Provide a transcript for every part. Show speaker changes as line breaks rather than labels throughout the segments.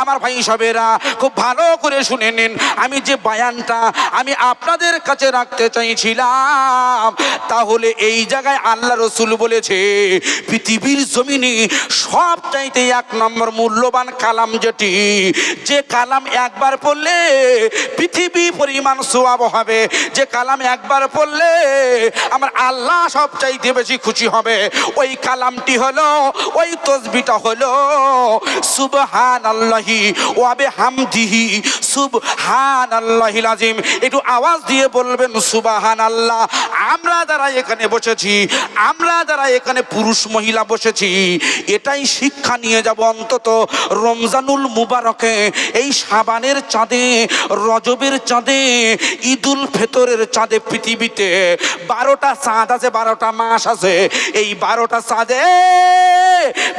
আমার ভাই সবেরা, খুব ভালো করে শুনে নিন। আমি যে বায়ানটা আমি আপনাদের কাছে রাখতে চাইছিলাম, তাহলে এই জায়গায় আল্লাহ রসুল বলেছে, পৃথিবীর জমিনে সব চাইতে এক নম্বর মূল্যবান কালাম যেটি, যে কালাম একবার পড়লে পৃথিবী পরিমাণ সোয়াব হবে, যে কালাম একবার পড়লে আমার আল্লাহ সব চাইতে বেশি খুশি হবে। ওই কালামটি হলো, ওই তসবিটা হলো সুবহান আল্লাহি ওয়াবে হামদিহি। সুবহান আল্লাহিল আজিম একটু আওয়াজ দিয়ে বলবেন সুবাহান আল্লাহ আমরা যারা এখানে বসেছি, আমরা যারা এখানে পুরুষ মহিলা বসেছি, এটাই শিক্ষা নিয়ে যাব অন্তত রমজানুল মুবারকে। এই সাবানের চাঁদে, রজবের চাঁদে, ঈদুল ফেতরের চাঁদে পৃথিবীতে বারোটা চাঁদ আছে, বারোটা মাস আছে। এই বারোটা চাঁদে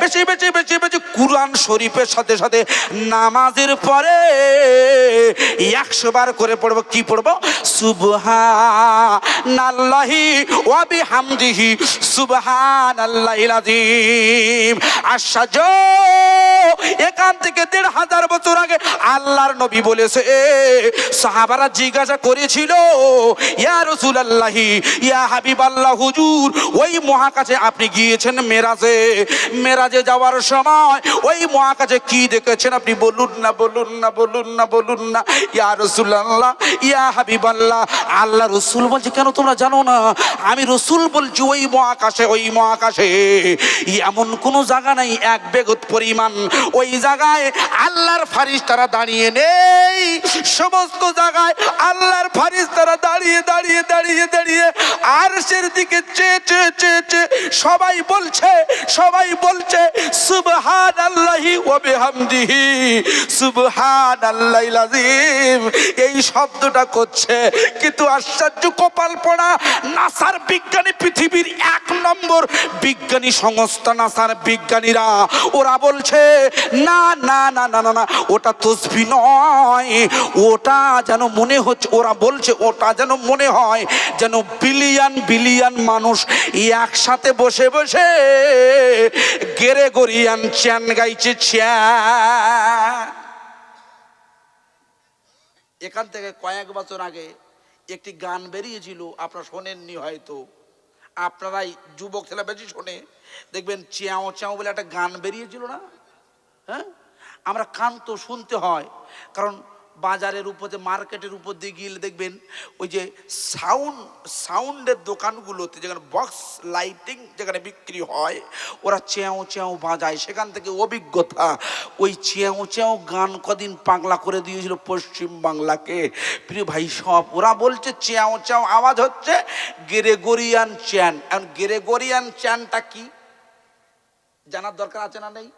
বেশি বেশি বেশি বেশি কুরআন শরীফের সাথে সাথে নামাজের পরে একশো বার করে পড়ব। কি পড়ব? সুবহানাল্লাহি ওয়া বিহামদিহি। সুবহানাল্লাহিল আযীম। আশ্চর্য! এখান থেকে দেড় হাজার বছর আগে আল্লাহর নবী বলেছে সাহাবারা জিজ্ঞাসা করেছিল, ইয়া রাসূলুল্লাহি, ইয়া হাবিবাল্লাহ, হুজুর, ওই মহাকাশে আপনি গিয়েছেন মেরাজে? মেরাজে যাওয়ার সময় ওই মহাকাশে কি দেখেছেন আপনি বলুন না বলুন না বলুন না বলুন না। ইয়া রাসূলুল্লাহ, ইয়া হাবিবাল্লাহ। আল্লাহ আল্লাহ রসুল বলছে, কেন তোমরা জানো না? আমি রসুল বলছি, ওই মহাকাশে ওই মহাকাশে। এমন কোনো জায়গা নাই, এক বেগত পরিমাণ। ওই জায়গায় আল্লাহর ফারিস তারা দাঁড়িয়ে নেই। সমস্ত জায়গায় আল্লাহর ফারিস তারা দাঁড়িয়ে দাঁড়িয়ে দাঁড়িয়ে দাঁড়িয়ে। আরশের দিকে চেয়ে চেয়ে চেয়ে চেয়ে সবাই বলছে সবাই বলছে সুবহান আল্লাহি ওয়া বিহামদিহি। সুবহান আল্লাহিল আযীম এই শব্দটা করছে, কিন্তু আশ্চর্য কপাল পড়া, নাসার বিজ্ঞানী পৃথিবীর এক নম্বর বিজ্ঞানী সংস্থা নাসার বিজ্ঞানীরা। ওরা বলছে, না না না না না ওটা তসবি নয়। ওটা যেন মনে হচ্ছে, ওরা বলছে, ওটা যেন মনে হয় যেন বিলিয়ন বিলিয়ন মানুষ একসাথে বসে বসে গেরে গরিয়ান চ্যান গাইছে, চ্যান। এখান থেকে কয়েক বছর আগে একটি গান বেরিয়েছিল, আপনারা শোনেননি হয়তো। আপনারাই যুবক ছেলে বেশি শোনে। দেখবেন চেয়াও চেয়াও বলে একটা গান বেরিয়েছিল না? হ্যাঁ? আমরা কান তো শুনতে হয়, কারণ বাজারের উপরে মার্কেটের উপর দিয়ে গিয়ে দেখবেন, ওই যে সাউন্ড, সাউন্ডের দোকানগুলোতে যেখানে বক্স লাইটিং যেখানে বিক্রি হয়, ওরা চেয়াও চেয়াও বাজায়। সেখান থেকে অভিজ্ঞতা, ওই চেয়াও চেয়াও গান কদিন পাগলা করে দিয়েছিল পশ্চিম বাংলাকে। প্রিয় ভাই, সব ওরা বলছে, চেয়াও চেয়াও আওয়াজ হচ্ছে, গেরেগোরিয়ান চ্যান। এখন গেরেগোরিয়ান চ্যানটা কি? জানার দরকার আছে না নেই?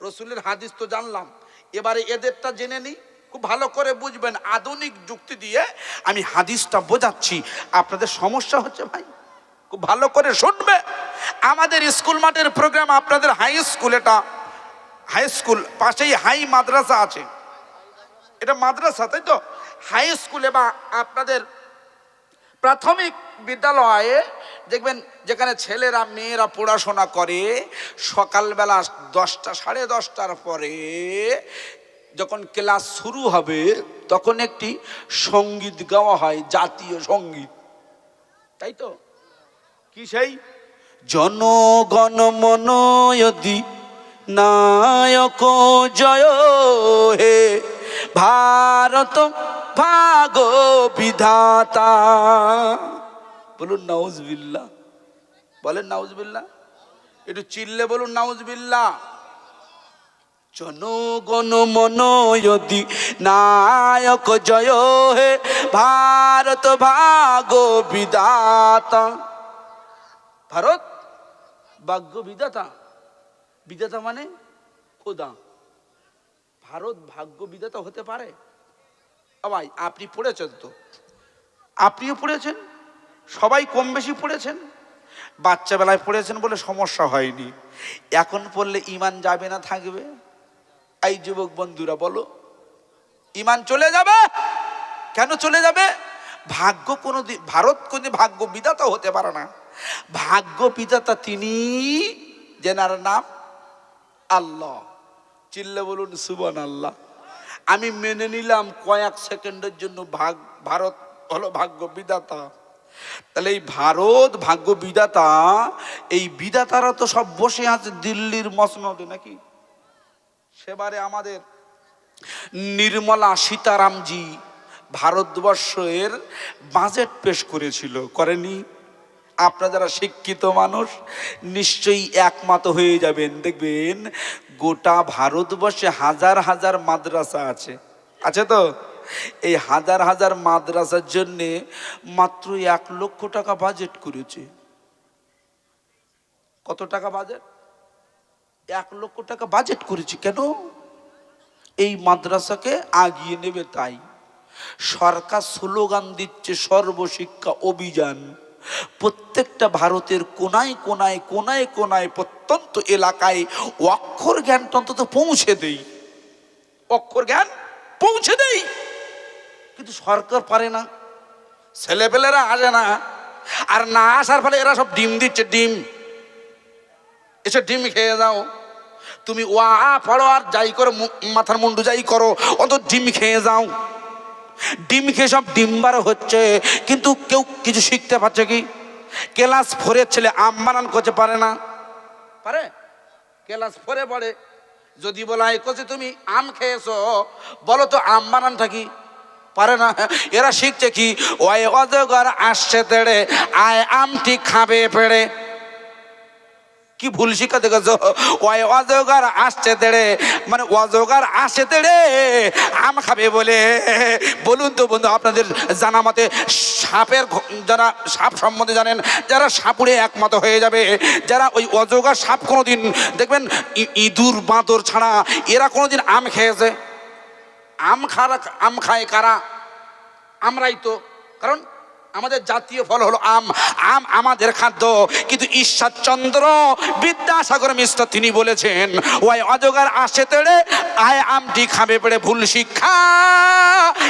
রসুলের হাদিস তো জানলাম। এবারে এদেরটা জেনে নিই। খুব ভালো করে বুঝবেন আধুনিক যুক্তি দিয়ে আমি হাদিসটা বোঝাচ্ছি। আপনাদের সমস্যা হচ্ছে ভাই? খুব ভালো করে শুনবে। আমাদের স্কুল মাঠের প্রোগ্রাম আপনাদের হাই স্কুল এটা হাই স্কুল পাশেই হাই মাদ্রাসা আছে। এটা মাদ্রাসা, তাই তো? হাই স্কুলে বা আপনাদের প্রাথমিক বিদ্যালয়ে দেখবেন যেখানে ছেলেরা, মেয়েরা পড়াশোনা করে, সকালবেলা দশটা, সাড়ে দশটার পরে যখন ক্লাস শুরু হবে তখন একটি সংগীত গাওয়া হয় জাতীয় সংগীত। তাই তো? কি সেই? জনগণ মনয়দি নায়ক জয় হে ভারত ভাগ বিধাতা। বলুন নাউজবিল্লা বলেন নাউজবিল্লা একটু চিল্লে বলুন নাউজবিল্লা জনগণ মনয়দি নায়ক জয় হে, ভারত ভাগ বিধাতা। ভারত ভাগ্য বিধাতা। বিধাতা মানে খোদা। ভারত ভাগ্য বিধাতা হতে পারে? ভাই, আপনি পড়েছেন তো? আপনিও পড়েছেন? সবাই কম বেশি পড়েছেন? বাচ্চা বেলায় পড়েছেন বলে সমস্যা হয়নি। এখন পড়লে ইমান যাবে না থাকবে? এই যুবক বন্ধুরা, বলো ইমান চলে যাবে? কেন চলে যাবে? ভাগ্য কোনো ভারত কোনো ভাগ্য বিধাতা হতে পারে না। ভাগ্য বিধাতা তিনি, যেনার নাম আল্লাহ। চিল্লে বলুন সুবান আল্লাহ আমি মেনে নিলাম কয়েক সেকেন্ডের জন্য ভাগ, ভারত হলো ভাগ্য বিধাতা। তাহলে এই ভারত ভাগ্য বিধাতা, এই বিধাতারা তো সব বসে আছে দিল্লির মসনদে নাকি? সেবারে আমাদের নির্মলা সীতারামজি ভারতবর্ষের বাজেট পেশ করেছিল, করেনি? আপনারা যারা শিক্ষিত মানুষ, নিশ্চয়ই একমত হয়ে যাবেন। দেখবেন, গোটা ভারতবর্ষে হাজার হাজার মাদ্রাসা আছে। আছে তো? এই হাজার হাজার মাদ্রাসার জন্যে মাত্র এক লক্ষ টাকা বাজেট করেছে। কত টাকা বাজেট? এক লক্ষ টাকা বাজেট করেছে, কেন? এই মাদ্রাসাকে আগিয়ে নেবে তাই। সরকার স্লোগান দিচ্ছে, সর্বশিক্ষা অভিযান। প্রত্যেকটা ভারতের কোনায় কোনায় কোনায় কোনায় প্রত্যন্ত এলাকায় অক্ষর জ্ঞান অন্তত পৌঁছে দেই। অক্ষর জ্ঞান পৌঁছে দেই। কিন্তু সরকার পারে না। ছেলেপেলেরা আসে না। আর না আসার ফলে এরা সব ডিম দিচ্ছে, ডিম। এসে ডিম খেয়ে যাও। তুমি ওয়া পড়ো আর যাই করো মাথার মুন্ডু যাই করো অত ডিম খেয়ে যাও। ডিম খেয়ে সব ডিম্বার হচ্ছে, কিন্তু কেউ কিছু শিখতে পারছে কি? ক্লাস ফোরের ছেলে আম বানান করতে পারে না। পারে? ক্লাস ফোরে পড়ে। যদি বলা হয় কচি, তুমি আম খেয়েছো, বলো তো আম বানানটা কি? পারে না। এরা শিখছে কি? ওই অজগর আসছে তেড়ে, আয় আমটি খাবে পেড়ে। কি ভুল শিক্ষা দেখেছ? ওই অজগর আসছে তেড়ে। মানে অজগর আসে তেড়ে। আম খাবে বলে। বলুন তো বন্ধু, আপনাদের জানা মতে সাপের যারা সাপ সম্বন্ধে জানেন, যারা সাপুড়ে একমত হয়ে যাবে, যারা ওই অজগর সাপ কোনোদিন, দেখবেন ইঁদুর, বাঁদর ছাড়া এরা কোনোদিন আম খেয়েছে। আম খারা আম খায় কারা? আমরাই তো। কারণ আমাদের জাতীয় ফল হলো আম। আম আমাদের খাদ্য। কিন্তু ঈশ্বরচন্দ্র বিদ্যাসাগর মিশ্র তিনি বলেছেন ওই অজগার আসে তেড়ে, আয় আমটি খাবে পেড়ে ভুল শিক্ষা।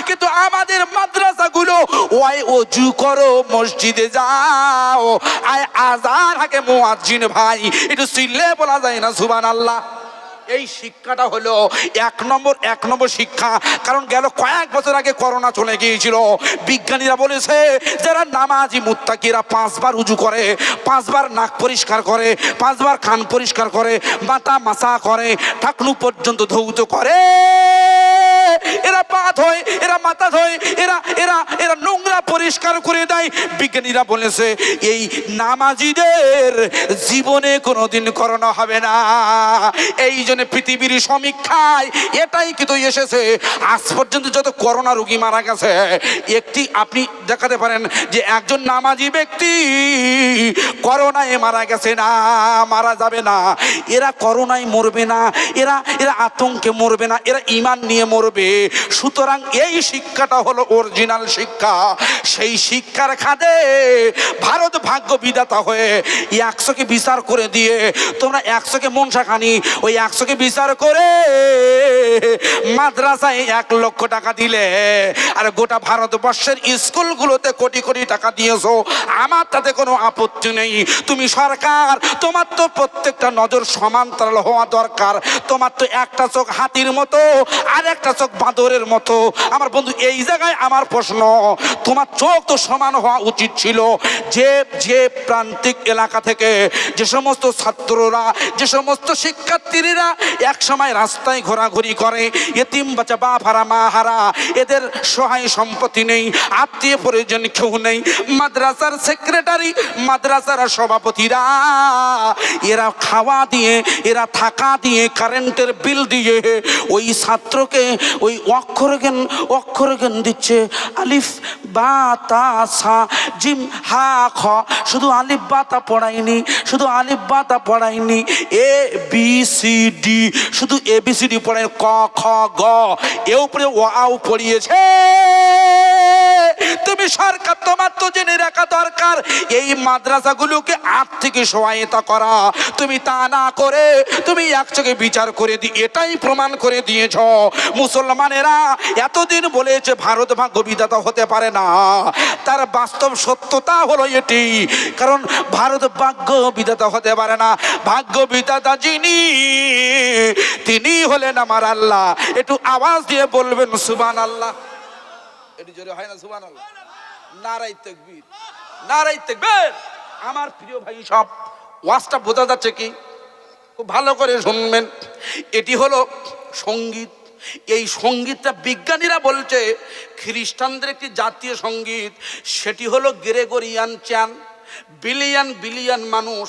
কিন্তু আমাদের মাদ্রাসাগুলো ওই অজু করো, মসজিদে যাও। আয় আজান হাকে মুয়াজ্জিন ভাই। একটু সিল্লে বলা যায় না সুবান আল্লাহ এই শিক্ষাটা হলো এক নম্বর এক নম্বর শিক্ষা। কারণ গেল কয়েক বছর আগে করোনা চলে গিয়েছিল। বিজ্ঞানীরা বলেছে, যারা নামাজি মুত্তাকিরা পাঁচবার উজু করে, পাঁচবার নাক পরিষ্কার করে, পাঁচবার খান পরিষ্কার করে, মাথা মাসা করে ঠাকনু পর্যন্ত ধৌত করে। এরা পা ধোয় এরা মাথা ধোয় এরা এরা এরা নোংরা পরিষ্কার করে দেয়। বিজ্ঞানীরা বলেছে, এই নামাজিদের জীবনে কোনোদিন করোনা হবে না। এই জন্য পৃথিবীর সমীক্ষায় এটাই কিন্তু এসেছে। আজ পর্যন্ত যত করোনা রোগী মারা গেছে, একটি আপনি দেখাতে পারেন যে একজন নামাজি ব্যক্তি করোনায় মারা গেছে না, মারা যাবে না। এরা করোনায় মরবে না, এরা এরা আতঙ্কে মরবে না, এরা ইমান নিয়ে মরবে। সুতরাং এই শিক্ষাটা হলো অরিজিনাল শিক্ষা। সেই শিক্ষার খাদে ভারত ভাগ্য বিধাতা হয়ে একশোকে বিচার করে দিয়ে তোমরা একশোকে মনসা খানি ওই একশোকে বিচার করে মাদ্রাসায় এক লক্ষ টাকা দিলে। আর গোটা ভারতবর্ষের স্কুলগুলোতে কোটি কোটি টাকা দিয়েছ। আমার তাতে কোনো আপত্তি নেই। তুমি সরকার, তোমার তো প্রত্যেকটা নজর সমান্তরাল হওয়া দরকার। তোমার তো একটা চোখ হাতির মতো আর একটা চোখ বাঁদরের মতো। আমার বন্ধু, এই জায়গায় আমার প্রশ্ন, তোমার চোখ তো সমান হওয়া উচিত ছিল। যে যে প্রান্তিক এলাকা থেকে যে সমস্ত ছাত্ররা, যে সমস্ত শিক্ষার্থীরা এক সময় রাস্তায় ঘোরাঘুরি করে, এতিম বাচ্চা বা হারা মা হারা এদের সহায় সম্পত্তি নেই, আত্মীয় পরিজন কেউ নেই, মাদ্রাসার সেক্রেটারি, মাদ্রাসার সভাপতিরা, এরা খাওয়া দিয়ে, এরা থাকা দিয়ে, কারেন্টের বিল দিয়ে, ওই ছাত্রকে ওই অক্ষর জ্ঞান অক্ষর জ্ঞান দিচ্ছে, আলিফ, বা তা সা জিম হা খ। শুধু আলিফ বাতা পড়াইনি, শুধু আলিফ বাতা পড়াইনি। এ, বি, সি, ডি, শুধু এ, বি, সি, ডি পড়াইনি ক, খ, গ, এ উপরে ও আও পড়িয়েছে। তুমি সরকার, তোমার তো জেনে রাখা দরকার। এই মাদ্রাসাগুলোকে আর্থিক সহায়তা করা। তুমি তা না করে, তুমি একচোখে বিচার করে দি, এটাই প্রমাণ করে দিয়েছ। মুসলমানেরা এতদিন বলেছে, ভারত ভাগ্য বিধাতা হতে পারে না। তার বাস্তব সত্যতা হলো এটি, কারণ ভারত ভাগ্য বিধাতা হতে পারে না। ভাগ্য বিধাতা যিনি, তিনি হলেন আমার আল্লাহ। একটু আওয়াজ দিয়ে বলবেন সুবান আল্লাহ এটি জোরে হয় না সুবান আল্লাহ নারাই তকবীর নারাই তকবীর। আমার প্রিয় ভাই, সব ওয়াজটা বোঝা যাচ্ছে কি? খুব ভালো করে শুনবেন। এটি হলো সংগীত। এই সঙ্গীতটা বিজ্ঞানীরা বলছে, খ্রিস্টানদের একটি জাতীয় সংগীত। সেটি হলো গ্রেগরিয়ান চ্যান। বিলিয়ন বিলিয়ন মানুষ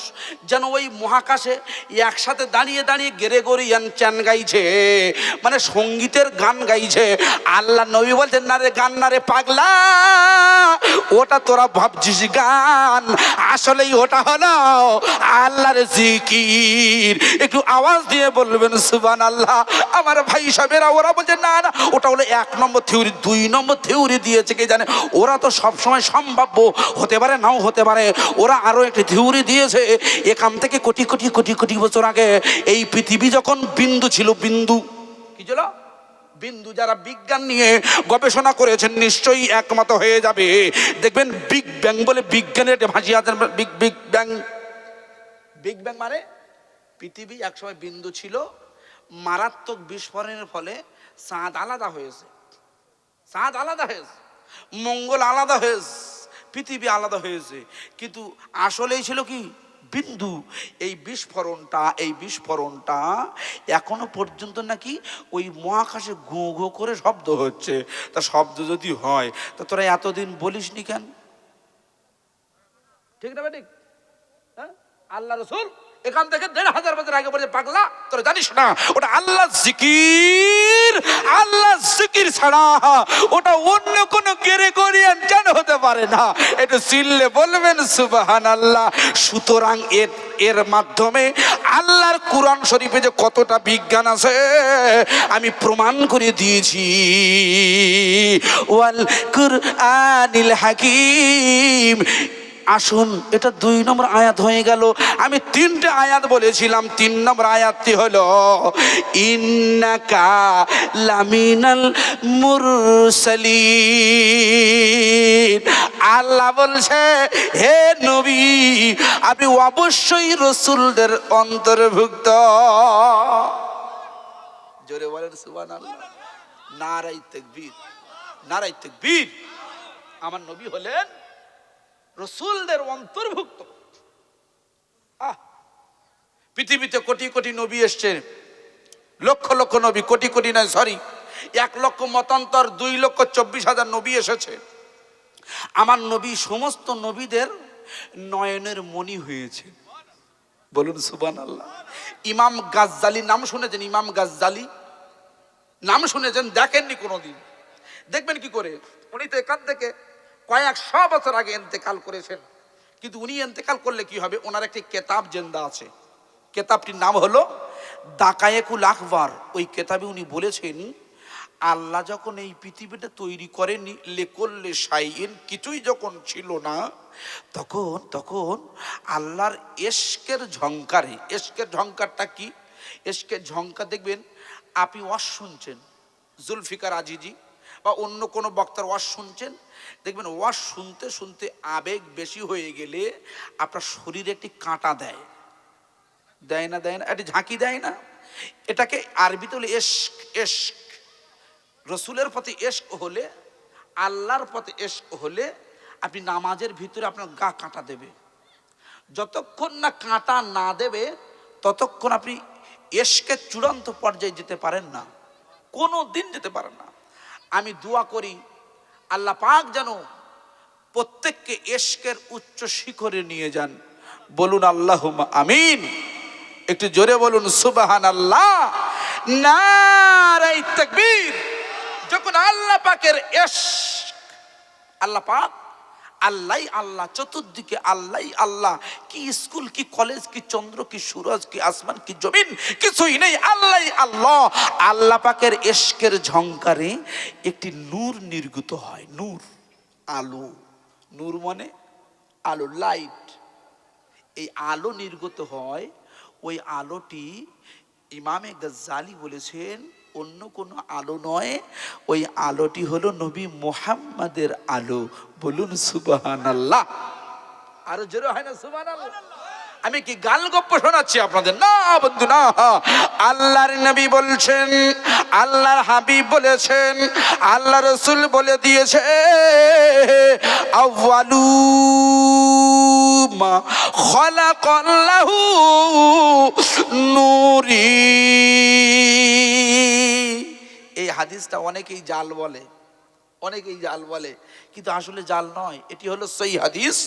যেন ওই মহাকাশে একসাথে দাঁড়িয়ে দাঁড়িয়ে গ্রেগরিয়ান চ্যান গাইছে মানে সঙ্গীতের গান গাইছে। আল্লাহ নবী বলছেন, না রে গান, না রে পাগলা, ওটা তোরা ভাবছিস গান। আসলেই ওটা হলো আল্লাহর জিকির। একটু আওয়াজ দিয়ে বলবেন সুবান আল্লাহ আমার ভাই সাহেবেরা, ওরা বলছে, না না, ওটা হলো এক নম্বর থিওরি, দুই নম্বর থিওরি দিয়েছে, কে জানে? ওরা তো সবসময় সম্ভাব্য, হতে পারে, নাও হতে পারে। ওরা আরও একটি থিওরি দিয়েছে, এখান থেকে কোটি কোটি কোটি কোটি বছর আগে এই পৃথিবী যখন বিন্দু ছিল, বিন্দু কি ছিল? বিন্দু যারা বিজ্ঞান নিয়ে গবেষণা করেছেন নিশ্চয়ই একমত হয়ে যাবে। দেখবেন বিগ ব্যাং বলে বিজ্ঞানের আছেন big big bang. Big bang মানে পৃথিবী একসময় বিন্দু ছিল, মারাত্মক বিস্ফোরণের ফলে চাঁদ আলাদা হয়েছে। চাঁদ আলাদা হয়েছে, মঙ্গল আলাদা হয়েছে। পৃথিবী আলাদা হয়েছে। কিন্তু আসলেই ছিল কি? বিন্দু। এই বিস্ফোরণটা এই বিস্ফোরণটা এখনও পর্যন্ত নাকি ওই মহাকাশে গো গো করে শব্দ হচ্ছে। তা শব্দ যদি হয়, তা তোরা এতদিন বলিস নি কেন? ঠিক না ঠিক হ্যাঁ? আল্লাহ রসুল? এখান থেকে দেড় হাজার বছর আগে বলে পাগলা, তোরা জানিস না, ওটা আল্লাহ জিকির আল্লাহ জিকির ছাড়া ওটা অন্য কোনো গেরেগরিয়ান কেন হতে পারে না? একটু চিল্লে বলবেন সুবাহান আল্লাহ সুতরাং এর এর মাধ্যমে আল্লাহর কোরআন শরীফে যে কতটা বিজ্ঞান আছে, আমি প্রমাণ করে দিয়েছি। ওয়াল কুরআনিল হাকিম আসুন, এটা দুই নম্বর আয়াত হয়ে গেল। আমি তিনটে আয়াত বলেছিলাম, তিন নম্বর আয়াতটি হলো, ইন্নাকা লামিনাল মুরসালিন। আল্লাহ বলছে, হে নবী, আপনি অবশ্যই রসুলদের অন্তর্ভুক্ত। জোরে বলেন সুবান আল্লাহ নারাই তেকবীর নারাই তেকবীর। আমার নবী হলেন রসুলদের অন্তর্ভুক্ত। আহ! পৃথিবীতে কোটি কোটি নবী এসছে। লক্ষ লক্ষ নবী, কোটি কোটি নয় সরি এক লক্ষ মতান্তর, দুই লক্ষ চব্বিশ হাজার নবী এসেছে। আমার নবী সমস্ত নবীদের নয়নের মণি হয়েছে। বলুন সুবান আল্লাহ ইমাম গাজ্জালি, নাম শুনেছেন ইমাম গাজ্জালি? নাম শুনেছেন, দেখেননি কোনোদিন। দেখবেন কি করে? উনি তো এখান থেকে কয়েকশো বছর আগে এন্তেকাল করেছেন। কিন্তু উনি এন্তেকাল করলে কি হবে? ওনার একটি কেতাব জেন্দা আছে। কেতাবটির নাম হলো দাকায়েকুল আকবর। ওই কেতাবে উনি বলেছেন, আল্লাহ যখন এই পৃথিবীটা তৈরি করেনি লেকল্লে সাইন কিছুই যখন ছিল না, তখন তখন আল্লাহর এশকের ঝঙ্কারে এশকের ঝঙ্কারটা কি? এশকের ঝঙ্কার দেখবেন, আপনি ওয়াজ শুনছেন, জুলফিকার আজিজি বা অন্য কোনো বক্তার ওয়াজ শুনছেন দেখবেন ওয়াজ শুনতে শুনতে আবেগ বেশি হয়ে গেলে আপনার শরীরে একটি কাঁটা দেয়। দেয় না দেয় না, একটি ঝাঁকি দেয় না। এটাকে আরবিতে হলে এশক এশক। রসুলের পথে এশক হলে, আল্লাহর পথে এশক হলে আপনি নামাজের ভিতরে আপনার গা কাঁটা দেবে। যতক্ষণ না কাঁটা না দেবে, ততক্ষণ আপনি এশকের চূড়ান্ত পর্যায়ে যেতে পারেন না। কোনো দিন যেতে পারেন না। আমি দোয়া করি আল্লাহ পাক যেন প্রত্যেককে এশকের উচ্চ শিখরে নিয়ে যান। বলুন আল্লাহ আমিন। একটু জোরে বলুন সুবাহান আল্লাহ যখন আল্লাহ পাকের এশ আল্লাহ পাক আল্লাহ আল্লাহ, চতুর্দিকে আল্লাহ আল্লাহ। কি স্কুল, কি কলেজ, কি চন্দ্র, কি সুরজ, কি আসমান, কি জমিন, কিছুই নেই, আল্লাহ আল্লাহ। আল্লাহ পাকের এশকের ঝংকারে একটি নূর নির্গত হয়, নূর, আলো। নূর মানে আলো, লাইট। এই আলো নির্গত হয়, ওই আলোটি ইমামে গজ্জালি বলেছেন অন্য কোনো আলো নয়, ওই আলোটি হলো নবী মোহাম্মদের আলো। বলুন সুবাহান আল্লাহ আরও জোরে হয় না সুবাহান আমি কি গাল গপ্প শোনাচ্ছি আপনাদের? না, বন্ধু, না। আল্লাহর নবী বলছেন, আল্লাহর হাবিব বলেছেন আল্লাহ রসুল বলে দিয়েছে আউয়ালু মা খলাকাল্লাহু নূরি। এই হাদিসটা অনেকেই জাল বলে। অনেকেই জাল বলে, কিন্তু আসলে জাল নয়, এটি হলো সেই হাদিস।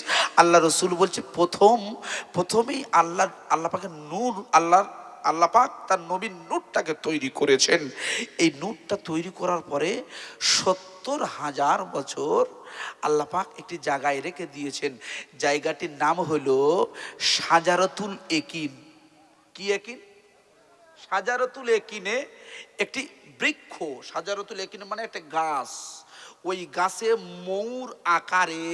আল্লাহ রসুল বলছে, প্রথম, প্রথমেই আল্লাহ আল্লাহ পাকে নূর, আল্লাহ আল্লাহ পাক তার নবীন নূরটাকে তৈরি করেছেন। এই নূরটা তৈরি করার পরে সত্তর হাজার বছর আল্লাহ পাক একটি জায়গায় রেখে দিয়েছেন। জায়গাটির নাম হলো সাজারতুল একিন। কি একিন? সাজারতুল একিনে একটি বৃক্ষ, সাজারতুল একিনে মানে একটা গাছ। ওই গাছে মৌর আকারে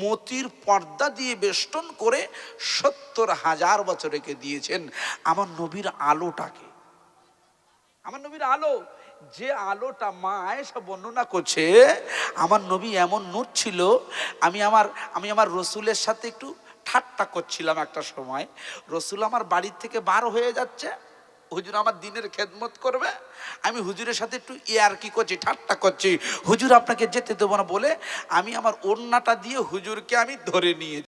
মতির পর্দা দিয়ে বেষ্টন করে সত্তর হাজার বছর রেখে দিয়েছেন আমার নবীর আলোটাকে। আমার নবীর আলো, যে আলোটা মা আয়েশা বর্ণনা করছে, আমার নবী এমন নূর ছিল, আমি আমার আমি আমার রসুলের সাথে একটু ঠাট্টা করছিলাম একটা সময়। রসুল আমার বাড়ির থেকে বার হয়ে যাচ্ছে হুজুর আমার দিনের খেদমত করবে? আমি হুজুরের সাথে একটু ইয়ার কি করছি, ঠাট্টা করছি। হুজুর আপনাকে যেতে দেবো না বলে আমি আমার ওড়নাটা দিয়ে হুজুরকে আমি ধরে নিয়ে